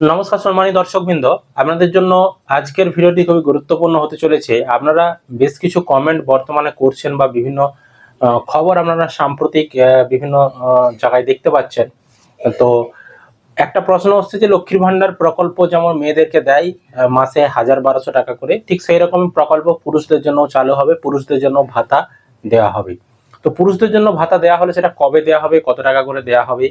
নমস্কার সম্মানী দর্শকবৃন্দ। আপনাদের জন্য আজকের ভিডিওটি খুবই গুরুত্বপূর্ণ হতে চলেছে। আপনারা বেশ কিছু কমেন্ট বর্তমানে করছেন বা বিভিন্ন খবর আপনারা সাম্প্রতিক বিভিন্ন জায়গায় দেখতে পাচ্ছেন। তো একটা প্রশ্ন হচ্ছে যে লক্ষ্মীর ভান্ডার প্রকল্প যেমন মেয়েদেরকে দেয় মাসে হাজার বারোশো টাকা করে, ঠিক সেই রকম প্রকল্প পুরুষদের জন্য চালু হবে, পুরুষদের জন্য ভাতা দেওয়া হবে। তো পুরুষদের জন্য ভাতা দেওয়া হলে সেটা কবে দেওয়া হবে, কত টাকা করে দেওয়া হবে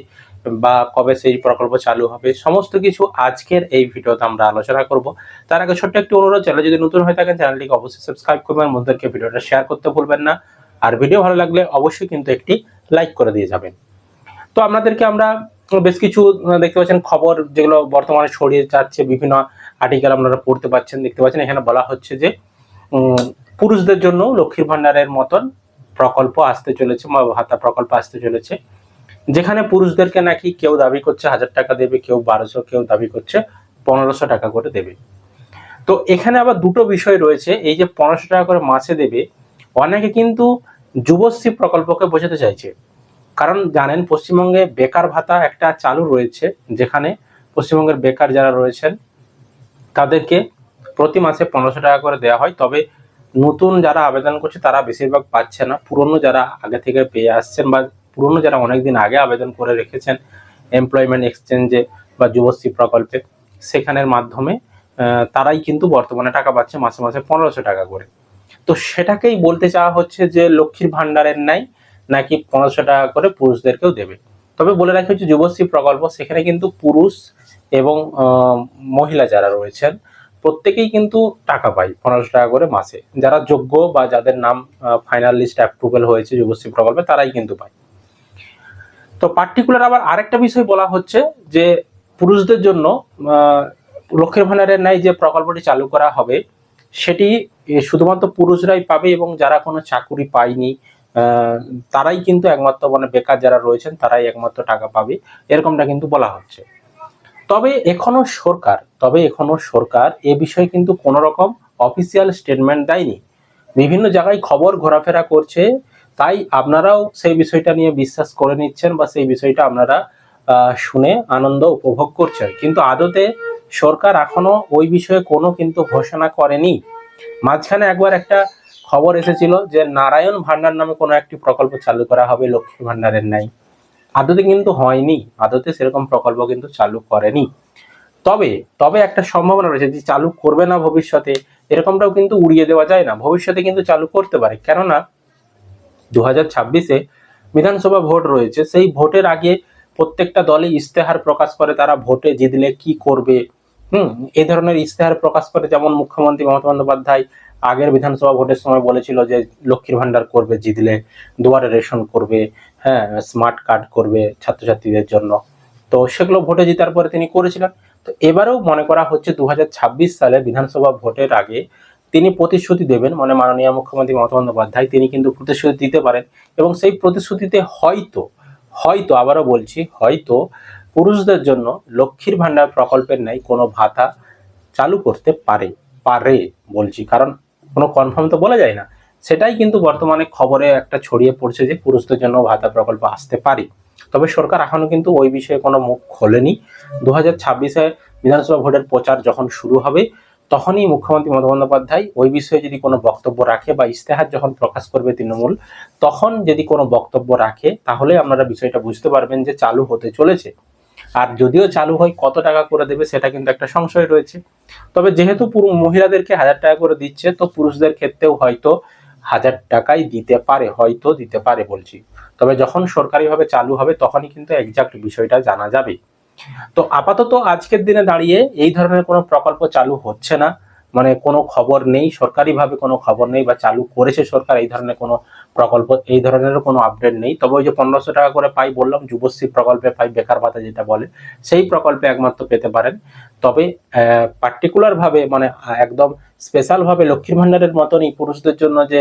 বা কবে সেই প্রকল্প চালু হবে, সমস্ত কিছু আজকের এই ভিডিওতে আমরা আলোচনা করব। তার আগে ছোট্ট একটি অনুরোধ চ্যানেল যদি নতুন হয়ে থাকেন চ্যানেলটিকে অবশ্যই সাবস্ক্রাইব করবেন বন্ধুদেরকে ভিডিওটা শেয়ার করতে ভুলবেন না। আর ভিডিও ভালো লাগলে অবশ্যই কিন্তু একটি লাইক করে দিয়ে যাবেন। তো আপনাদেরকে আমরা বেশ কিছু দেখতে পাচ্ছেন খবর যেগুলো বর্তমানে ছড়িয়ে যাচ্ছে, বিভিন্ন আর্টিকেল আপনারা পড়তে পাচ্ছেন, দেখতে পাচ্ছেন। এখানে বলা হচ্ছে যে পুরুষদের জন্য লক্ষ্মীর ভান্ডারের মতন প্রকল্প আসতে চলেছে ভাতা প্রকল্প আসতে চলেছে। যেখানে পুরুষদেরকে নাকি কেউ দাবি করছে হাজার টাকা দেবে, কেউ বারোশো, কেউ দাবি করছে পনেরোশো টাকা করে দেবে। তো এখানে আবার দুটো বিষয় রয়েছে, এই যে পনেরোশো টাকা করে মাসে দেবে, অনেকে কিন্তু যুবশ্রী প্রকল্পকে বোঝাতে চাইছে। কারণ জানেন পশ্চিমবঙ্গে বেকার ভাতা একটা চালু রয়েছে, যেখানে পশ্চিমবঙ্গের বেকার যারা রয়েছেন, তাদেরকে প্রতি মাসে পনেরোশো টাকা করে দেওয়া হয়। তবে নতুন যারা আবেদন করছে তারা বেশিরভাগ পাচ্ছে না, পুরনো যারা আগে থেকে পেয়ে আসছেন বা পুরনো যারা অনেকদিন আগে আবেদন করে রেখেছেন এমপ্লয়মেন্ট এক্সচেঞ্জে বা যুবশ্রী প্রকল্পে, সেখানের মাধ্যমে তারাই কিন্তু বর্তমানে টাকা পাচ্ছে মাসে মাসে পনেরোশো টাকা করে। তো সেটাকেই বলতে চাওয়া হচ্ছে যে লক্ষ্মীর ভান্ডারের নাই নাকি পনেরোশো টাকা করে পুরুষদেরকেও দেবে। তবে বলে রাখি হচ্ছে যুবশ্রী প্রকল্প, সেখানে কিন্তু পুরুষ এবং মহিলা যারা রয়েছেন, প্রত্যেকেই কিন্তু টাকা পায় পনেরোশো টাকা করে মাসে। যারা যোগ্য বা যাদের নাম ফাইনাল লিস্ট অ্যাপ্রুভেল হয়েছে যুবশ্রী প্রকল্পে, তারাই কিন্তু পায়। তো পার্টিকুলার আবার আরেকটা বিষয় বলা হচ্ছে যে পুরুষদের জন্য লক্ষ্মীর ভান্ডারের ন্যায় যে প্রকল্পটি চালু করা হবে, সেটি শুধুমাত্র পুরুষরাই পাবে এবং যারা কোনো চাকুরি পায়নি তারাই কিন্তু একমাত্র মানে বেকার যারা রয়েছেন, তারাই একমাত্র টাকা পাবে, এরকমটা কিন্তু বলা হচ্ছে। তবে এখনও সরকার, তবে এখনও সরকার এ বিষয়ে কিন্তু কোনো রকম অফিসিয়াল স্টেটমেন্ট দেয়নি। বিভিন্ন জায়গায় খবর ঘোরাফেরা করছে তাই আপনারাও সেই বিষয়টা নিয়ে বিশ্বাস করে নিচ্ছেন বা সেই বিষয়টা আপনারা শুনে আনন্দ উপভোগ করছেন। কিন্তু আদতে সরকার এখনও ওই বিষয়ে কোনো কিন্তু ঘোষণা করেনি। মাঝখানে একবার একটা খবর এসেছিল যে নারায়ণ ভান্ডার নামে কোনো একটি প্রকল্প চালু করা হবে লক্ষ্মী ভান্ডারের নাই আদতে কিন্তু হয়নি। আদতে সেরকম প্রকল্প কিন্তু চালু করেনি। তবে তবে একটা সম্ভাবনা রয়েছে যে চালু করবে না ভবিষ্যতে, এরকমটাও কিন্তু উড়িয়ে দেওয়া যায় না। ভবিষ্যতে কিন্তু চালু করতে পারে। কেননা দু হাজার ছাব্বিশে বিধানসভা ভোট রয়েছে। সেই ভোটের আগে প্রত্যেকটা দলই ইস্তেহার প্রকাশ করে তারা ভোটে জিতলে কি করবে। হুম এই ধরনের ইস্তেহার প্রকাশ করে যেমন মুখ্যমন্ত্রী মমতা বন্দ্যোপাধ্যায় আগের বিধানসভা ভোটের সময় বলেছিল যে লক্ষ্মীর ভান্ডার করবে জিতলে, দুয়ারে রেশন করবে হ্যাঁ স্মার্ট কার্ড করবে ছাত্রছাত্রীদের জন্য। তো সেগুলো ভোটে জিতার পরে তিনি করেছিলেন। তো এবারেও মনে করা হচ্ছে দু হাজার ছাব্বিশ সালে বিধানসভা ভোটের আগে তিনি প্রতিশ্রুতি দেবেন মানে মাননীয় মুখ্যমন্ত্রী মমতা বন্দ্যোপাধ্যায়, তিনি কিন্তু প্রতিশ্রুতি দিতে পারেন এবং সেই প্রতিশ্রুতিতে হয়তো হয়তো আবারও বলছি, হয়তো পুরুষদের জন্য লক্ষ্মীর ভান্ডার প্রকল্পের ন্যায় কোনো ভাতা চালু করতে পারে পারে বলছি। কারণ কোনো কনফার্ম তো বলা যায় না। সেটাই কিন্তু বর্তমানে খবরে একটা ছড়িয়ে পড়ছে যে পুরুষদের জন্য ভাতা প্রকল্প আসতে পারে। তবে সরকার এখনও কিন্তু ওই বিষয়ে কোনো মুখ খোলেনি। দু হাজার ছাব্বিশে বিধানসভা ভোটের প্রচার যখন শুরু হবে তখনই মুখ্যমন্ত্রী মমতা বন্দ্যোপাধ্যায় ওই বিষয়ে যদি কোনো বক্তব্য রাখে বা ইশতেহার যখন প্রকাশ করবে তৃণমূল, তখন যদি কোনো বক্তব্য রাখে, তাহলে আপনারা বিষয়টা বুঝতে পারবেন যে চালু হতে চলেছে। আর যদিও চালু হয় কত টাকা করে দেবে সেটা কিন্তু একটা সংশয় রয়েছে। তবে যেহেতু মহিলাদেরকে হাজার টাকা করে দিচ্ছে, তো পুরুষদের ক্ষেত্রেও হয়তো হাজার টাকাই দিতে পারে, হয়তো দিতে পারে বলছি। তবে যখন সরকারিভাবে চালু হবে, তখনই কিন্তু এক্সাক্ট বিষয়টা জানা যাবে। তো আপাতত আজকের দিনে দাঁড়িয়ে এই ধরনের কোনো প্রকল্প চালু হচ্ছে না। মানে কোনো খবর নেই, সরকারিভাবে কোনো খবর নেই বা চালু করেছে সরকার এই ধরনের কোনো প্রকল্প, এই ধরনেরও কোনো আপডেট নেই। তবে ওই যে পনেরোশো টাকা করে পাই বললাম, যুবশ্রী প্রকল্পে পাই বেকার ভাতা যেটা বলে, সেই প্রকল্পে একমাত্র পেতে পারেন। তবে পার্টিকুলার ভাবে মানে একদম স্পেশাল ভাবে লক্ষ্মীর ভান্ডারের মতনই পুরুষদের জন্য যে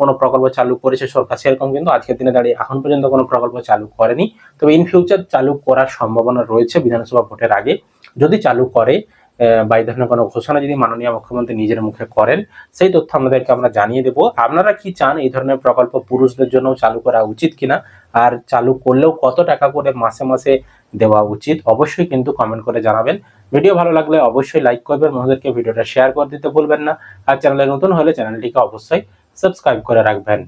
কোনো প্রকল্প চালু করেছে সরকার, সেরকম কিন্তু আজকের দিনে দাঁড়িয়ে এখন পর্যন্ত কোনো প্রকল্প চালু করেনি। তবে ইন ফিউচার চালু করার সম্ভাবনা রয়েছে বিধানসভা ভোটের আগে। যদি চালু করে বা এই ধরনের কোনো ঘোষণা যদি মাননীয় মুখ্যমন্ত্রী নিজের মুখে করেন, সেই তথ্য আপনাদেরকে আমরা জানিয়ে দেবো। আপনারা কি চান এই ধরনের প্রকল্প পুরুষদের জন্য চালু করা উচিত কিনা? আর চালু করলেও কত টাকা করে মাসে মাসে দেওয়া উচিত? অবশ্যই কিন্তু কমেন্ট করে জানাবেন। ভিডিও ভালো লাগলে অবশ্যই লাইক করবেন, বন্ধুদেরকে ভিডিওটা শেয়ার করে দিতে ভুলবেন না। আর চ্যানেলে নতুন হলে চ্যানেলটিকে অবশ্যই সাবস্ক্রাইব করে রাখবেন।